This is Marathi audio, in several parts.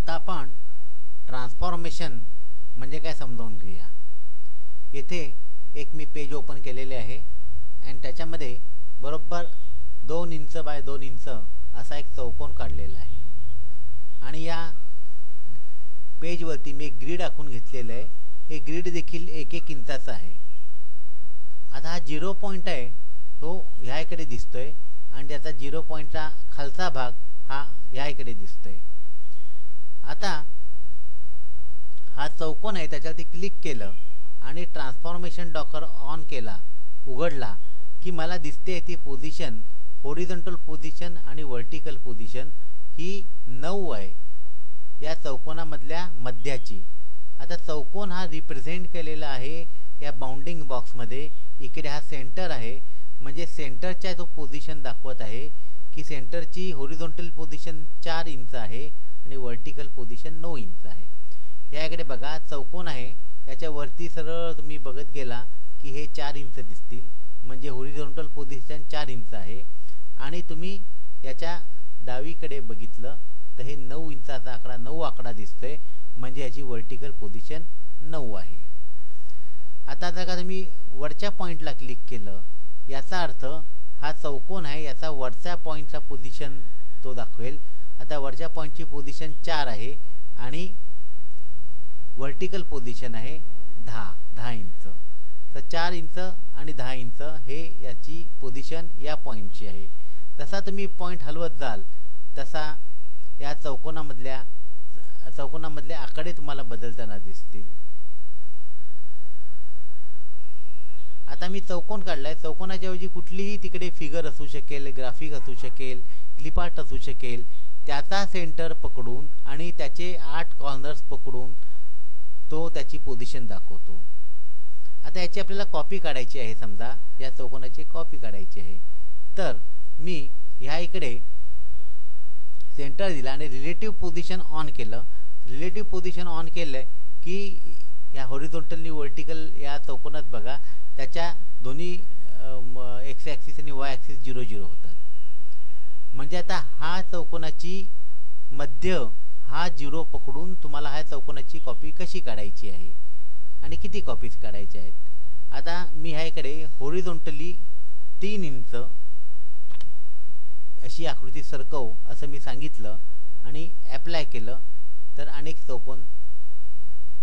आता आपण ट्रान्सफॉर्मेशन म्हणजे काय समजावून घेऊया. येथे एक मी पेज ओपन केलेले आहे आणि त्याच्यामध्ये बरोबर दोन इंच बाय दोन इंच असा एक चौकोन काढलेला आहे. आणि या पेजवरती मी एक ग्रीड आखून घेतलेलं आहे. हे ग्रीड देखील एक एक इंचाचं आहे. आता हा झिरो पॉईंट आहे तो ह्या इकडे दिसतोय. आणि त्याचा झिरो पॉईंटचा खालचा भाग हा ह्या इकडे दिसतोय. आता हा चौकोन आहे त्याच्यावरती क्लिक केलं आणि ट्रान्सफॉर्मेशन डॉकर ऑन केला उघडला की मला दिसते ती पोझिशन होरिझंटल पोझिशन आणि व्हर्टिकल पोझिशन ही नऊ आहे या चौकोनामधल्या मध्याची. आता चौकोन हा रिप्रेझेंट केलेला आहे या बाउंडिंग बॉक्समध्ये इकडे हा सेंटर आहे म्हणजे सेंटरच्या जो पोझिशन दाखवत आहे की सेंटरची होरिझोंटल पोझिशन चार इंच आहे आणि वर्टिकल पोझिशन नऊ इंच आहे. याकडे बघा चौकोन आहे. याच्यावरती सरळ तुम्ही बघत गेला की हे चार इंच दिसतील. म्हणजे होरिझोंटल पोझिशन चार इंच आहे. आणि तुम्ही याच्या डावीकडे बघितलं तर हे नऊ इंचाचा आकडा नऊ आकडा दिसतोय. म्हणजे याची वर्टिकल पोझिशन नऊ आहे. आता जर का तुम्ही वरच्या पॉईंटला क्लिक केलं याचा अर्थ हा चौकोन आहे. याचा वरच्या पॉईंटचा पोझिशन तो दाखवेल. आता पॉईंटची पोझिशन चार आहे आणि व्हर्टिकल पोझिशन आहे दहा दहा इंच. तर चार इंच आणि दहा इंच हे याची पोझिशन या पॉईंटची आहे. जसा तुम्ही पॉईंट हलवत जाल तसा या चौकोनामधल्या चौकोनामधले आकडे तुम्हाला बदलताना दिसतील. आता मी चौकोन काढलाय. चौकोनाच्या ऐवजी कुठलीही तिकडे फिगर असू शकेल ग्राफिक असू शकेल क्लिपार्ट असू शकेल त्याचा सेंटर पकडून आणि त्याचे आठ कॉर्नर्स पकडून तो त्याची पोझिशन दाखवतो. आता याची आपल्याला कॉपी काढायची आहे समजा या चौकोनाची कॉपी काढायची आहे. तर मी ह्या इकडे सेंटर दिला आणि रिलेटिव्ह पोझिशन ऑन केलं. रिलेटिव्ह पोझिशन ऑन केलं की या हॉरिझोंटलनी वर्टिकल या चौकोनात बघा त्याच्या दोन्ही एक्स ॲक्सिस आणि वाय ॲक्सिस झिरो झिरो होतात. म्हणजे आता हा चौकोनाची मध्य हा झिरो पकडून तुम्हाला ह्या चौकोनाची कॉपी कशी काढायची आहे? आणि किती कॉपीज काढायच्या आहेत? आता मी ह्याकडे होरिझोंटली तीन इंच अशी आकृती सरकव असं मी सांगितलं आणि ॲप्लाय केलं तर अनेक चौकोन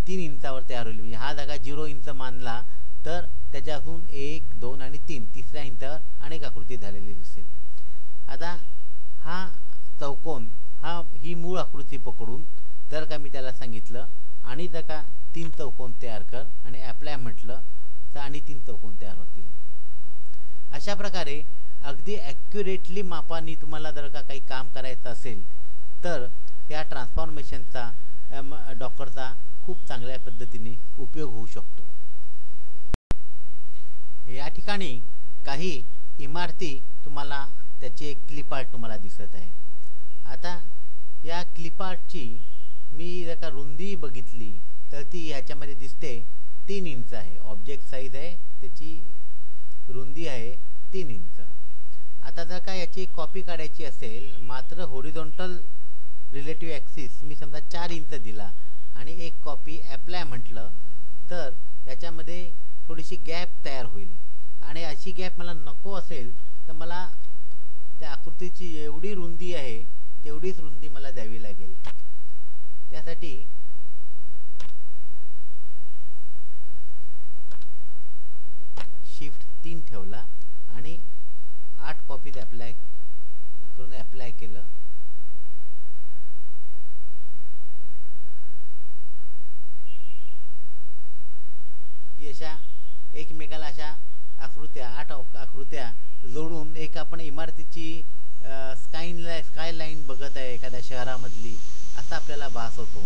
तीन इंचावर तयार होईल म्हणजे हा जागा झिरो इंच मानला तर त्याच्यातून एक दोन आणि तीन तिसऱ्या इंचावर अनेक आकृती झालेली दिसेल आता हा चौकोन हा ही मूळ आकृती पकडून जर का मी त्याला सांगितलं आणि जर का तीन चौकोन तयार कर आणि ॲप्लाय म्हटलं तर आणि तीन चौकोन तयार होतील. अशा प्रकारे अगदी ॲक्युरेटली मापानी तुम्हाला जर का काही काम करायचं असेल तर या ट्रान्सफॉर्मेशनचा डॉक्टरचा खूप चांगल्या पद्धतीने उपयोग होऊ शकतो. या ठिकाणी काही इमारती तुम्हाला त्याची एक क्लिपार्ट तुम्हाला दिसत आहे. आता या क्लिपार्टची मी जर का रुंदी बघितली तर ती ह्याच्यामध्ये दिसते तीन इंच आहे. ऑब्जेक्ट साईज आहे त्याची रुंदी आहे तीन इंच. आता जर का याची कॉपी काढायची असेल मात्र होरिझोंटल रिलेटिव्ह ॲक्सिस मी समजा चार इंच दिला आणि एक कॉपी ॲप्लाय म्हटलं तर याच्यामध्ये थोडीशी गॅप तयार होईल. आणि अशी गॅप मला नको असेल तर मला त्या आकृतीची एवढी रुंदी आहे तेवढीच रुंदी मला द्यावी लागेल. त्यासाठी शिफ्ट तीन ठेवला आणि आठ कॉपी ॲप्लाय करून ॲप्लाय केलं. की अशा एकमेकाला अशा आकृत्या आठ आकृत्या जोडून एक आपण इमारतीची स्काईनला स्काय लाईन बघत आहे एखाद्या शहरामधली. असा आपल्याला भास होतो.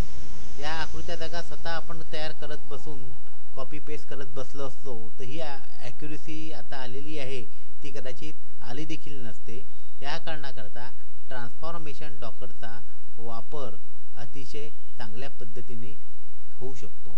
या आकृत्या जागा स्वतः आपण तयार करत बसून कॉपी पेस्ट करत बसलो असतो तर ही ॲक्युरेसी आता आलेली आहे. ती कदाचित आली देखील नसते. या कारणाकरता ट्रान्सफॉर्मेशन डॉकरचा वापर अतिशय चांगल्या पद्धतीने होऊ शकतो.